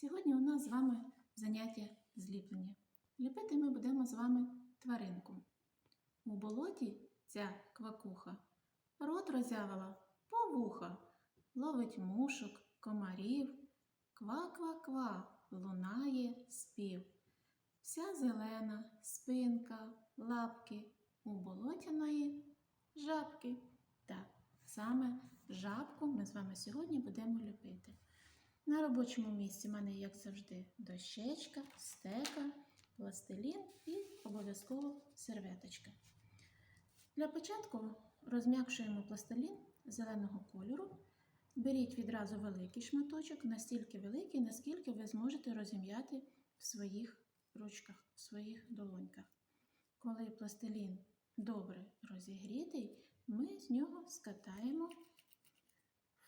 Сьогодні у нас з вами заняття зліплення. Ліпити ми будемо з вами тваринку. У болоті ця квакуха рот роззявила по вуха, ловить мушок, комарів, ква-ква-ква лунає спів. Вся зелена спинка, лапки у болотяної жабки. Так, саме жабку ми з вами сьогодні будемо ліпити. На робочому місці в мене, як завжди, дощечка, стека, пластилін і обов'язково серветочка. Для початку розм'якшуємо пластилін зеленого кольору. Беріть відразу великий шматочок, настільки великий, наскільки ви зможете розім'яти в своїх ручках, в своїх долоньках. Коли пластилін добре розігрітий, ми з нього скатаємо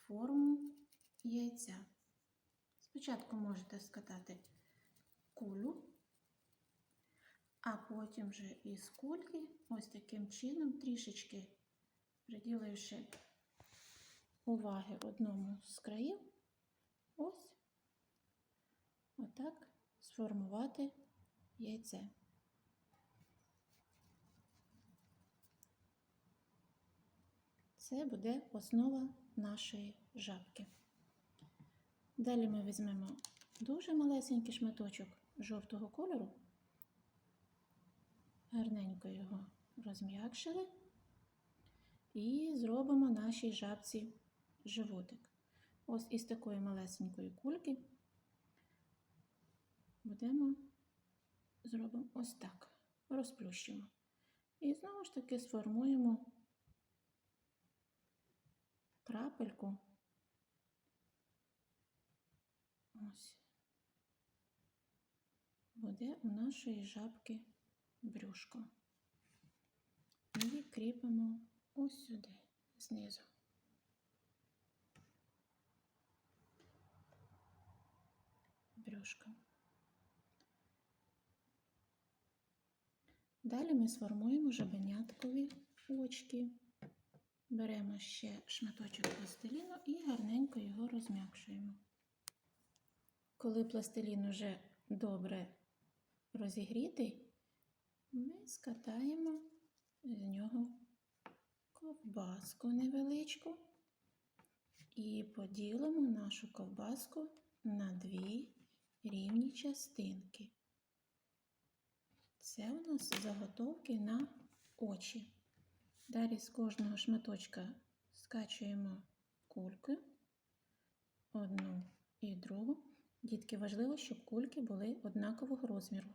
форму яйця. Спочатку можете скатати кулю, а потім вже із кульки ось таким чином трішечки приділивши уваги одному з країв, ось отак сформувати яйце. Це буде основа нашої жабки. Далі ми візьмемо дуже малесенький шматочок жовтого кольору, гарненько його розм'якшили і зробимо нашій жабці животик. Ось із такої малесенької кульки будемо зробимо ось так, розплющимо. І знову ж таки сформуємо крапельку. Ось. Буде у нашої жабки брюшко. І кріпимо ось сюди, знизу. Брюшко. Далі ми сформуємо жабеняткові очки. Беремо ще шматочок пластиліну і гарненько його розм'якшуємо. Коли пластилін уже добре розігрітий, ми скатаємо з нього ковбаску невеличку і поділимо нашу ковбаску на дві рівні частинки. Це у нас заготовки на очі. Далі з кожного шматочка скачуємо кульки, одну і другу. Дітки, важливо, щоб кульки були однакового розміру.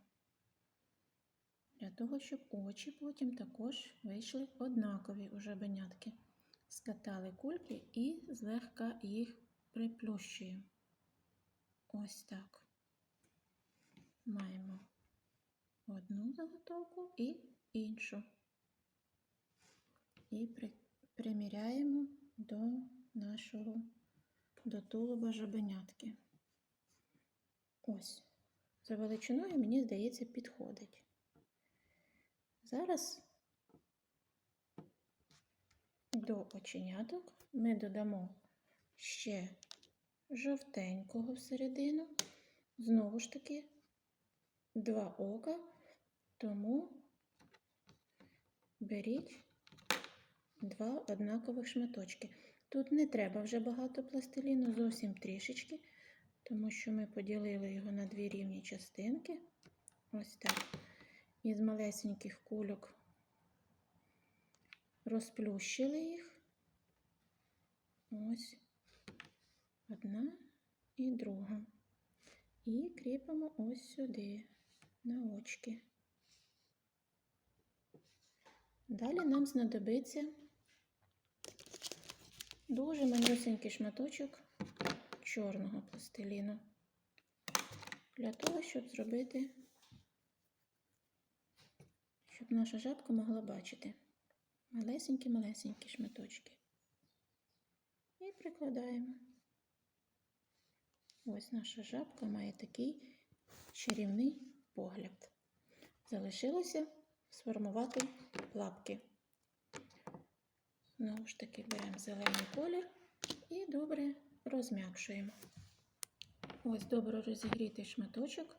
Для того, щоб очі потім також вийшли однакові у жабенятки. Скатали кульки і злегка їх приплющуємо. Ось так. Маємо одну заготовку і іншу. І при, приміряємо до нашого до тулуба жабенятки. Ось. За величиною, мені здається, підходить. Зараз до оченяток ми додамо ще жовтенького всередину, знову ж таки, два ока, тому беріть два однакових шматочки. Тут не треба вже багато пластиліну, зовсім трішечки, тому що ми поділили його на дві рівні частинки. Ось так. Із малесеньких кульок розплющили їх. Ось одна і друга. І кріпимо ось сюди, на очки. Далі нам знадобиться дуже манюсенький шматочок чорного пластиліну для того, щоб зробити, щоб наша жабка могла бачити малесенькі-малесенькі шматочки. І прикладаємо. Ось наша жабка має такий чарівний погляд. Залишилося сформувати лапки. Знову ж таки беремо зелений колір і добре розм'якшуємо. Ось добре розігрітий шматочок.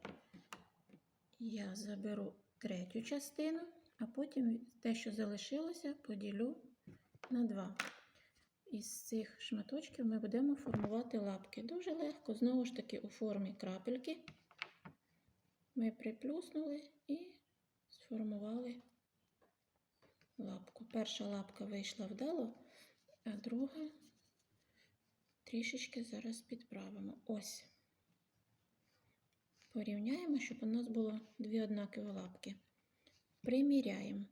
Я заберу третю частину, а потім те, що залишилося, поділю на два. Із цих шматочків ми будемо формувати лапки. Дуже легко, знову ж таки, у формі крапельки. Ми приплюснули і сформували лапку. Перша лапка вийшла вдало, а друга трішечки зараз підправимо. Ось. Порівняємо, щоб у нас було дві однакові лапки. Приміряємо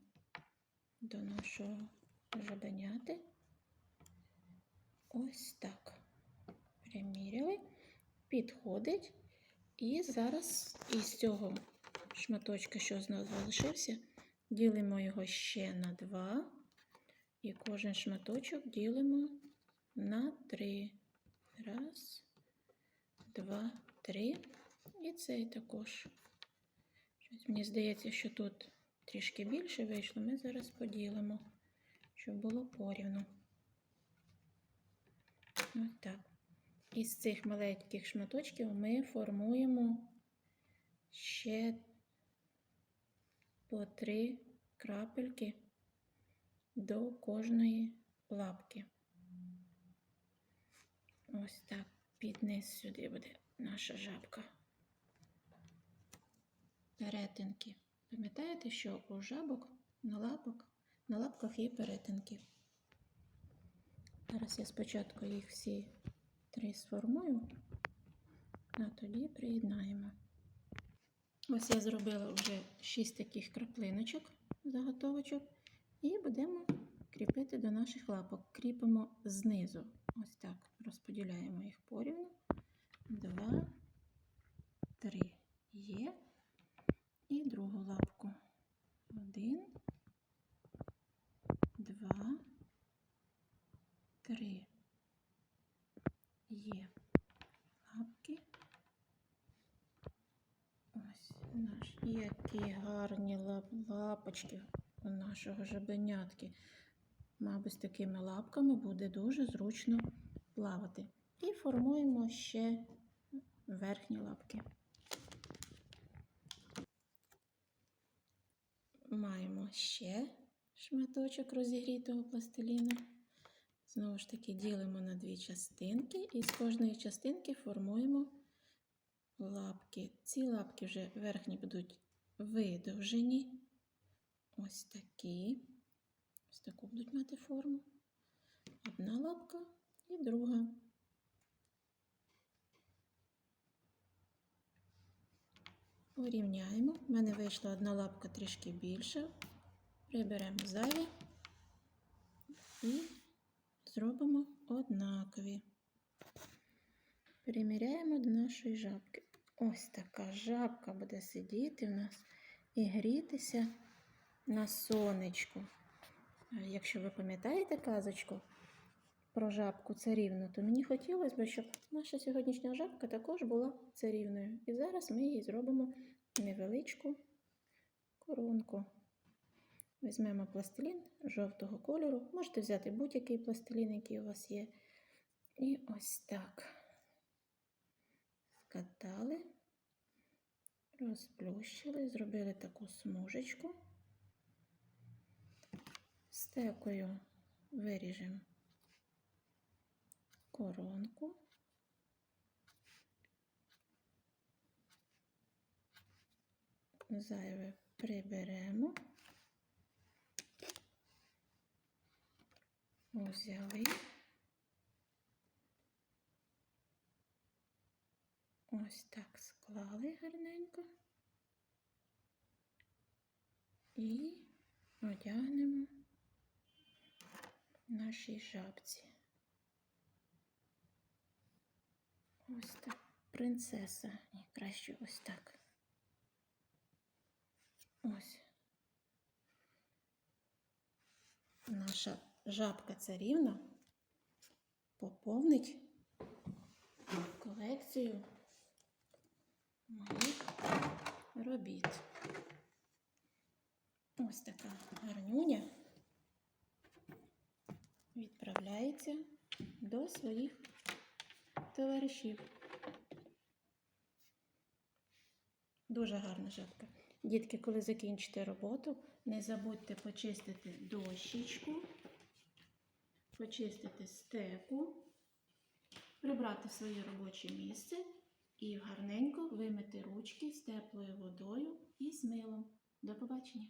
до нашого жабеняти. Ось так. Приміряли. Підходить. І зараз із цього шматочка, що з нас залишився, ділимо його ще на два. І кожен шматочок ділимо на три. Раз, два, три. І цей також. Щось мені здається, що тут трішки більше вийшло. Ми зараз поділимо, щоб було порівну. Ось так. Із цих маленьких шматочків ми формуємо ще по три крапельки до кожної лапки. Ось так, під низ сюди буде наша жабка. Перетинки. Пам'ятаєте, що у жабок на лапок, на лапках є перетинки. Зараз я спочатку їх всі три сформую, а тоді приєднаємо. Ось я зробила вже 6 таких краплиночок, заготовочок, і будемо кріпити до наших лапок. Кріпимо знизу. Ось так. Розподіляємо їх порівну. Два, три є. І другу лапку. Один, два, три. Є лапки. Ось наш. Які гарні лап, лапочки у нашого жабенятки. Мабуть, такими лапками буде дуже зручно плавати. І формуємо ще верхні лапки. Маємо ще шматочок розігрітого пластиліну. Знову ж таки, ділимо на дві частинки, і з кожної частинки формуємо лапки. Ці лапки вже верхні будуть видовжені. Ось такі. Ось таку будуть мати форму. Одна лапка і друга. Порівняємо. У мене вийшла одна лапка трішки більша. Приберемо зайве і зробимо однакові. Приміряємо до нашої жабки. Ось така жабка буде сидіти в нас і грітися на сонечку. Якщо ви пам'ятаєте казочку про жабку царівну, то мені хотілося б, щоб наша сьогоднішня жабка також була царівною. І зараз ми їй зробимо невеличку коронку. Візьмемо пластилін жовтого кольору. Можете взяти будь-який пластилін, який у вас є. І ось так скатали, розплющили, зробили таку смужечку. Стекою виріжемо коронку. Зайве приберемо. Взяли. Ось так склали гарненько і одягнемо нашій жабці. Ось так. Принцеса. Ні, краще ось так. Ось. Наша жабка царівна поповнить колекцію моїх робіт. Ось така гарнюня відправляється до своїх товаришів. Дуже гарна жабка. Дітки, коли закінчите роботу, не забудьте почистити дощечку, почистити стеку, прибрати своє робоче місце і гарненько вимити ручки з теплою водою і з милом. До побачення!